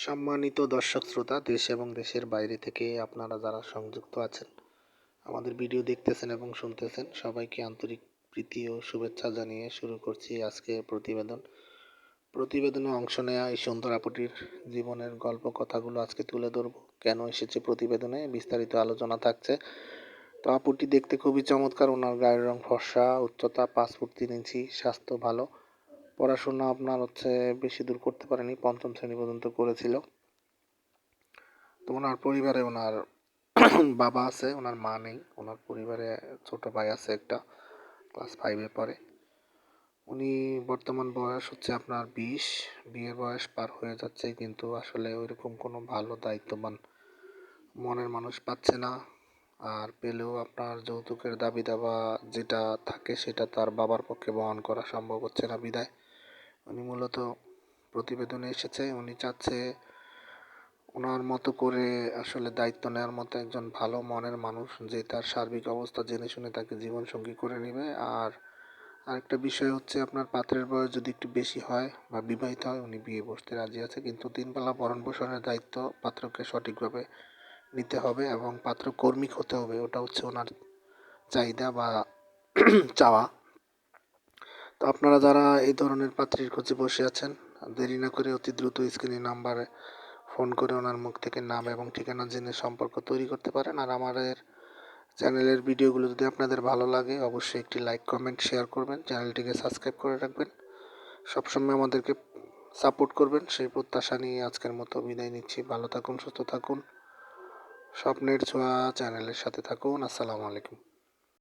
সম্মানিত দর্শক শ্রোতা, দেশ এবং দেশের বাইরে থেকে আপনারা যারা সংযুক্ত আছেন, আমাদের ভিডিও দেখতেছেন এবং শুনতেছেন, সবাইকে আন্তরিক প্রীতি ও শুভেচ্ছা জানিয়ে শুরু করছি আজকে প্রতিবেদন। প্রতিবেদনে অংশ নেওয়া এই সুন্দর আপুটির জীবনের গল্প কথাগুলো আজকে তুলে ধরব। কেন এসেছে প্রতিবেদনে? বিস্তারিত আলোচনা থাকছে। তো আপুটি দেখতে খুবই চমৎকার, ওনার গায়ের রং ফর্সা, উচ্চতা পাঁচ ফুট তিন ইঞ্চি, স্বাস্থ্য ভালো। পড়াশোনা আপনার হচ্ছে বেশি দূর করতে পারেনি, পঞ্চম শ্রেণি পর্যন্ত করেছিল। তো ওনার পরিবারে ওনার বাবা আছে, ওনার মা নেই। ওনার পরিবারে ছোট ভাই আছে একটা ক্লাস ফাইভে পড়ে। উনি বর্তমান বয়স হচ্ছে আপনার বিশ, বিয়ের বয়স পার হয়ে যাচ্ছে, কিন্তু আসলে ওইরকম কোনো ভালো দায়িত্ববান মনের মানুষ পাচ্ছে না। আর পেলেও আপনার যৌতুকের দাবি দাবা যেটা থাকে, সেটা তার বাবার পক্ষে বহন করা সম্ভব হচ্ছে না বিদায়। উনি মূলত প্রতিবেদনে এসেছে। উনি চাচ্ছে ওনার মতো করে আসলে দায়িত্ব নেওয়ার মতো একজন ভালো মনের মানুষ যে তার সার্বিক অবস্থা জেনে শুনে তাকে জীবনসঙ্গী করে নেবে। আর আরেকটা বিষয় হচ্ছে আপনার পাত্রের বয়স যদি একটু বেশি হয় বা বিবাহিত হয়, উনি বিয়ে বসতে রাজি আছে। কিন্তু তিনবেলা ভরণ পোষণের দায়িত্ব পাত্রকে সঠিকভাবে নিতে হবে এবং পাত্র কর্মিক হতে হবে। ওটা হচ্ছে ওনার চাহিদা বা চাওয়া। তো আপনারা যারা এই ধরনের পাত্রীর খোঁজে বসে আছেন, দেরি না করে অতি দ্রুত স্ক্রিনে নাম্বারে ফোন করে ওনার মুখ থেকে নাম এবং ঠিকানা জেনে সম্পর্ক তৈরি করতে পারেন। আর আমাদের চ্যানেলের ভিডিওগুলো যদি আপনাদের ভালো লাগে, অবশ্যই একটি লাইক, কমেন্ট, শেয়ার করবেন। চ্যানেলটিকে সাবস্ক্রাইব করে রাখবেন। সবসময় আমাদেরকে সাপোর্ট করবেন। সেই প্রত্যাশা নিয়ে আজকের মতো বিদায় নিচ্ছি। ভালো থাকুন, সুস্থ থাকুন। স্বপ্নের ছোঁয়া চ্যানেলের সাথে থাকুন। আসসালামু আলাইকুম।